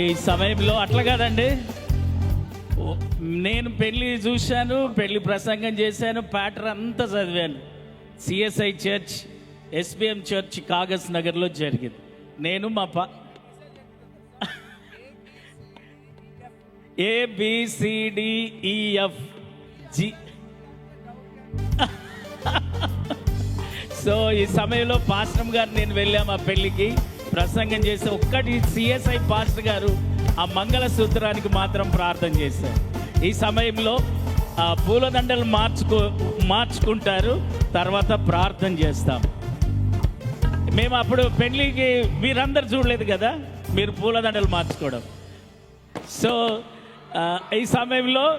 ఈ సమయంలో అట్లా కాదండి. నేను పెళ్ళి చూశాను పెళ్ళి ప్రసంగం చేశాను ప్యాటర్ అంతా చదివాను. CSI church SBM church Kagaz నగర్లో జరిగింది. నేను మా పా ఏబిసిడిఈఎఫ్ జి సో ఈ సమయంలో పాశ్రమ్ గారు నేను వెళ్ళాము ఆ పెళ్ళికి. ప్రసంగం చేస్తే ఒక్కటి సిఎస్ఐ పాస్టర్ గారు ఆ మంగళ సూత్రానికి మాత్రం ప్రార్థన చేశారు. ఈ సమయంలో ఆ పూలదండలు మార్చుకో మార్చుకుంటారు. తర్వాత ప్రార్థన చేస్తాం. మేము అప్పుడు పెళ్ళికి మీరందరు చూడలేదు కదా? మీరు పూలదండలు మార్చుకోవడం. సో ఈ సమయంలో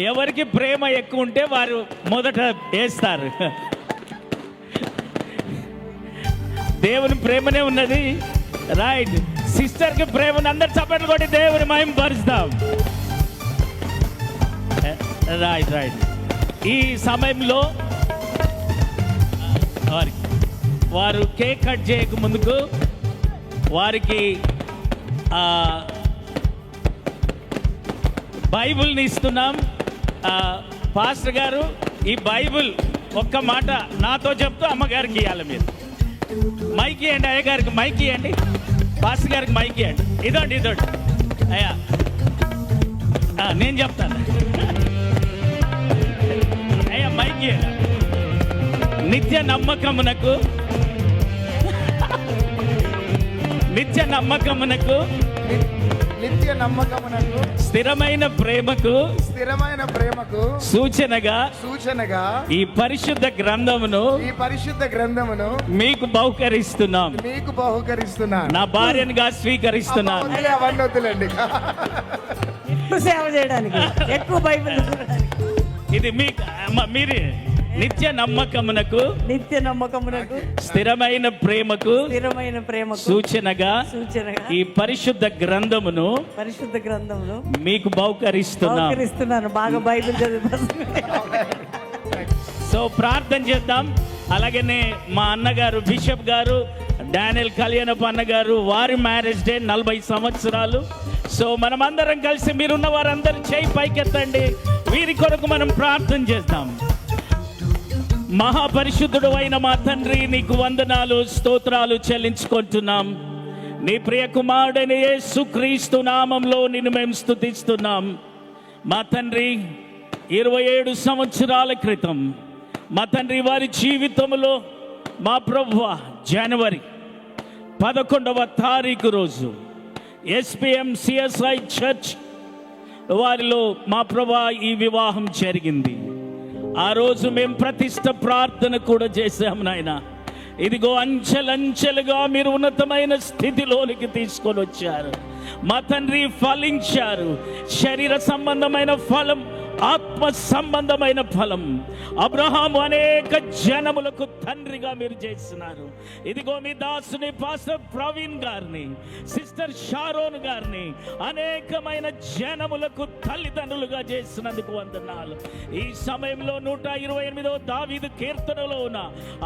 ఎవరికి ప్రేమ ఎక్కువ ఉంటే వారు మొదట వేస్తారు. దేవుని ప్రేమనే ఉన్నది. రైట్ సిస్టర్కి ప్రేమను అందరు చప్పట్లు కొట్టి దేవుని మహిమ పరుస్తాం రైట్ రైట్ ఈ సమయంలో వారికి వారు కేక్ కట్ చేయక ముందుకు వారికి బైబుల్ని బైబిల్ని ఇస్తున్నాం. పాస్టర్ గారు ఈ బైబిల్ ఒక్క మాట నాతో చెప్తూ అమ్మగారికి ఇవ్వాలి మీరు. మైకి అండి అయ్య గారికి మైకి అండి బాస్ గారికి మైకి అండి ఇదోండి ఇదోండి. అయ్యా. నేను చెప్తాను. అయ్యా మైకి నిత్య నమ్మకమునకు నిత్య నమ్మకమునకు నిత్య నమ్మకమునకు స్థిరమైన ప్రేమకు స్థిరమైన ప్రేమకు సూచనగా సూచనగా ఈ పరిశుద్ధ గ్రంథమును ఈ పరిశుద్ధ గ్రంథమును మీకు బహుకరిస్తున్నాం. మీకు బహుకరిస్తున్నాను. నా భార్యనుగా స్వీకరిస్తున్నాను. వదిలే, అవన్నీ వద్దులేండి ఎక్కువ సేవ చేయడానికి ఎక్కువ బైబిల్. ఇది మీకు మీరే. నిత్య నమ్మకమునకు నిత్య నమ్మకమునకు స్థిరమైన ప్రేమకు స్థిరమైన ప్రేమకు సూచనగా సూచనగా ఈ పరిశుద్ధ గ్రంథమును పరిశుద్ధ గ్రంథంలో మీకు బహుకరిస్తున్నాం. బహుకరిస్తున్నాను. బాగా బైబిల్ చదివి సో ప్రార్థన చేద్దాం. అలాగనే మా అన్నగారు బిషప్ గారు డానియల్ కళ్యాణపు అన్నగారు వారి మ్యారేజ్ డే నలభై సంవత్సరాలు. సో మనమందరం కలిసి మీరున్న వారందరూ చేయి పైకెత్తండి. వీరి కొరకు మనం ప్రార్థన చేద్దాం. మహాపరిశుద్ధుడు అయిన మా తండ్రి నీకు వందనాలు స్తోత్రాలు చెల్లించుకుంటున్నాం. నీ ప్రియ కుమారుడైన యేసుక్రీస్తు నామంలో నిన్ను మేము స్థుతిస్తున్నాం మా తండ్రి ఇరవై ఏడు సంవత్సరాల క్రితం మా తండ్రి వారి జీవితంలో మా ప్రభు జనవరి పదకొండవ తారీఖు రోజు ఎస్పిఎం సిఎస్ఐ చర్చ్ వారిలో మా ప్రభా ఈ వివాహం జరిగింది. ఆ రోజు మేము ప్రతిష్ట ప్రార్థన కూడా చేసాము నాయన. ఇదిగో అంచెలంచెలుగా మీరు ఉన్నతమైన స్థితిలోనికి తీసుకొని వచ్చారు. మా తండ్రి ఫలించారు. శరీర సంబంధమైన ఫలం ఆత్మ సంబంధమైన ఫలం. అబ్రహాము అనేక జనములకు తండ్రిగా మీరు చేస్తున్నారు. ఇదిగో మీ దాసుని పాస్టర్ ప్రవీణ్ గారిని సిస్టర్ షారోన్ గారిని అనేకమైన జనములకు తల్లిదండ్రులుగా చేసినందుకు వందనాలు. ఈ సమయంలో నూట ఇరవై ఎనిమిదో దావీదు కీర్తనలో ఉన్న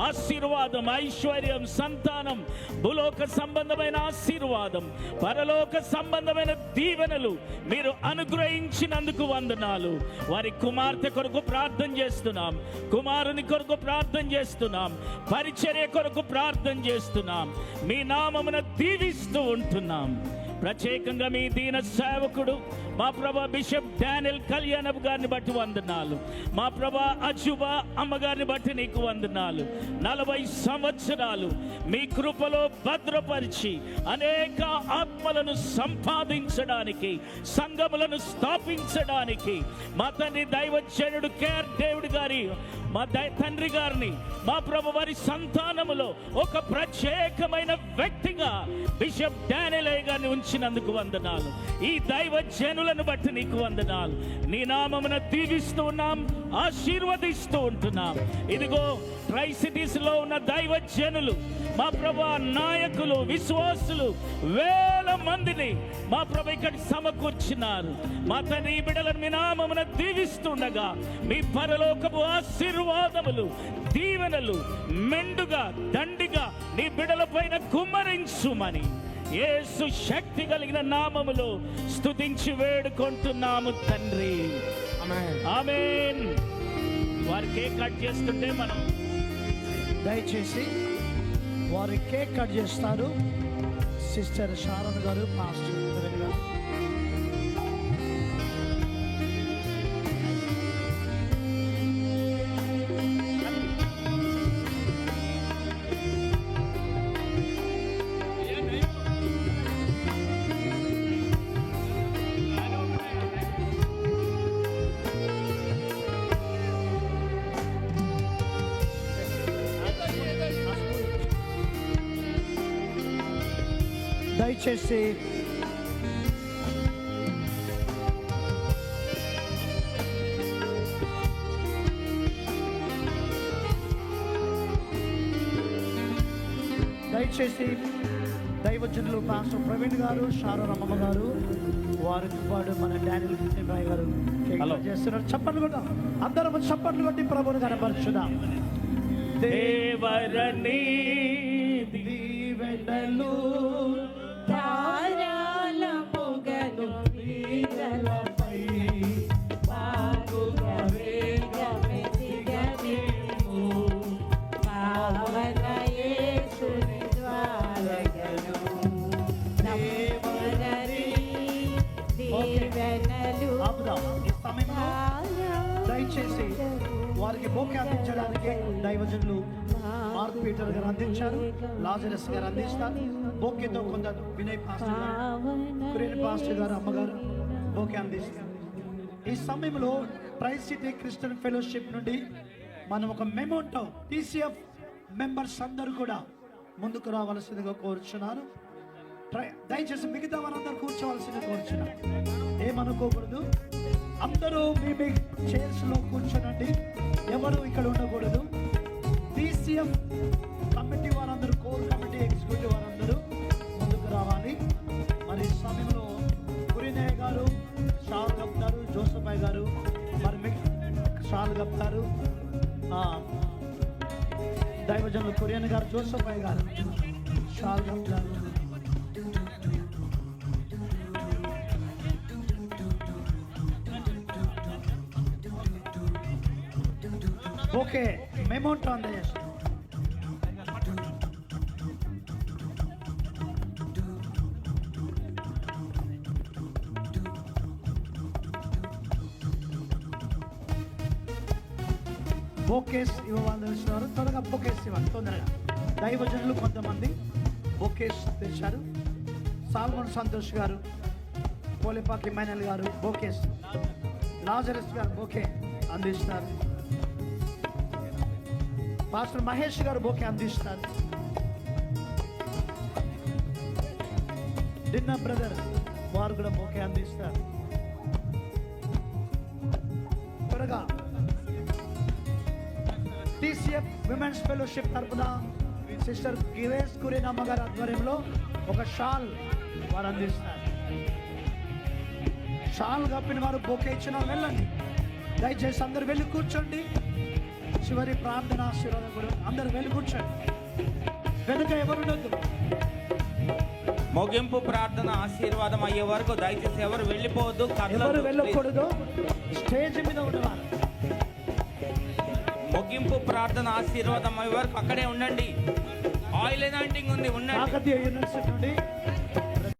ఆశీర్వాదం ఐశ్వర్యం సంతానం భూలోక సంబంధమైన ఆశీర్వాదం పరలోక సంబంధమైన దీవెనలు మీరు అనుగ్రహించినందుకు వందనాలు. వారి కుమార్తె కొరకు ప్రార్థన చేస్తున్నాం. కుమారుని కొరకు ప్రార్థన చేస్తున్నాం. పరిచర్య కొరకు ప్రార్థన చేస్తున్నాం. మీ నామమున దీవిస్తూ ఉంటున్నాం. ప్రత్యేకంగా మీ దీన సేవకుడు మా ప్రభా బిషప్ డానియల్ కళ్యాణ్ గారిని బట్టి వందనాలు. మా ప్రభా అజుబ అమ్మగారిని బట్టి నీకు వందనాలు. నలభై సంవత్సరాలు మీ కృపలో భద్రపరిచి అనేక ఆత్మలను సంపాదించడానికి సంఘములను స్థాపించడానికి మా తండ్రి దైవజనుడు కేర్ దేవుడు గారి మా తండ్రి గారిని మా ప్రభు వారి సంతానములో ఒక ప్రత్యేకమైన వ్యక్తిగా బిషప్ డానిలయ్య గారిని ఉంచినందుకు వందనాలు. ఈ దైవ జనులను బట్టి నీకు వందనాలు. నీ నామమున దీవిస్తూ ఉన్నాం ఆశీర్వదిస్తూ ఉంటున్నాం. ఇదిగో ట్రై సిటీస్లో ఉన్న దైవ జనులు మా ప్రభు నాయకులు విశ్వాసులు వేల మందిని మా ప్రభు ఇక్కడ సమకూర్చినారు. మా తండ్రి ఈ బిడ్డలను మీ నామమున దీవిస్తుండగా మీ పరలోకపు ఆశీర్వాదములు దీవెనలు మెండుగా దండిగా నీ బిడల పైన కుమ్మరించుమని. యేసు శక్తి కలిగిన నామములో స్తుతించి వేడుకుంటున్నాము తండ్రి. ఆమేన్. వారి కేక్ కట్ చేస్తుంటే మనం దయచేసి వారి కేక్ కట్ చేస్తారు. Sister Sharon garu pastor. దయచేసి. దయచేసి దైవజనులు పాస్టర్ ప్రవీణ్ గారు శారదమ్మ గారు వారికి పాటు మన డానియల్ కృష్ణ గారు చేస్తున్నారు. చప్పట్లు కొట్టాం అందరం చప్పట్లు కొట్టి ప్రభుని కనపరచుదాం. దేవరని దీవెనలు చేసి వారికి బోకే దైవజనులు మార్క్ పీటర్ గారు అందించారు లాజరస్ గారు అందిస్తారు. బోకేతో కొంత వినయ్ పాస్టర్ గారు పాస్టర్ గారు అమ్మగారు బోకే అందిస్తారు. ఈ సమయంలో ప్రైస్ సిటీ క్రిస్టియన్ ఫెలోషిప్ నుండి మనం ఒక మెమోంటో టీసీఎఫ్ మెంబర్స్ అందరూ కూడా ముందుకు రావాల్సిందిగా కోరుచున్నాను ట్రై- దయచేసి మిగతా వారందరూ కూర్చోవలసిందిగా కోరుచున్నాను ఏమనుకోకూడదు. అందరూ మీ మీ చైర్స్లో కూర్చోనండి. ఎవరు ఇక్కడ ఉండకూడదు. డిసిఎం కమిటీ వారందరూ కోర్ కమిటీ ఎగ్జిక్యూటివ్ వారందరూ ముందుకు రావాలి. మరి సమయంలో కురినయ్య గారు షాల్ గప్తారు జోసఫాయ్ గారు మరి షాల్ గప్తారు ఆ, దైవజనులు కురియన్ గారు జోసఫాయ్ గారు షాల్ గప్తారు ఓకే మెమోంటో అందజేస్తాం బొకేస్ ఇవ్వాల్సినారు త్వరగా బొకేస్ ఇవ్వాలి తొందరగా. దైవజనులు కొంతమంది బొకేస్ తెచ్చారు. సాల్మన్ సంతోష్ గారు పోలిపాకి మైనల్ garu bouquets. Lazarus garu bouquet అందిస్తారు. పాస్టర్ మహేష్ గారు బోకే అందిస్తారు. డిన్న బ్రదర్ వారు కూడా బోకే అందిస్తారు. త్వరగా టీసీఎఫ్ విమెన్స్ ఫెలోషిప్ తరపున సిస్టర్ గిరేష్ కురేనమ్మ గారి ఆధ్వర్యంలో ఒక షాల్ వారు అందిస్తారు. షాల్ కప్పిన వారు బొకే ఇచ్చిన వెళ్ళండి. దయచేసి అందరు వెళ్ళి కూర్చోండి. చివరి ప్రార్థన ఆశీర్వాదం కూడా అందరు వెళ్ళి కూర్చోండి. వెనుక ఎవరు ఉండొద్దు. ముగింపు ప్రార్థన ఆశీర్వాదం అయ్యే వరకు దయచేసి ఎవరు వెళ్ళిపోవద్దు ఎవరు. వెళ్ళకూడదు స్టేజ్ మీద ఉండేవారు ముగింపు ప్రార్థన ఆశీర్వాదం అయ్యే వరకు అక్కడే ఉండండి. ఆయిల్ ఎనాయింటింగ్ ఉంది ఉండండి.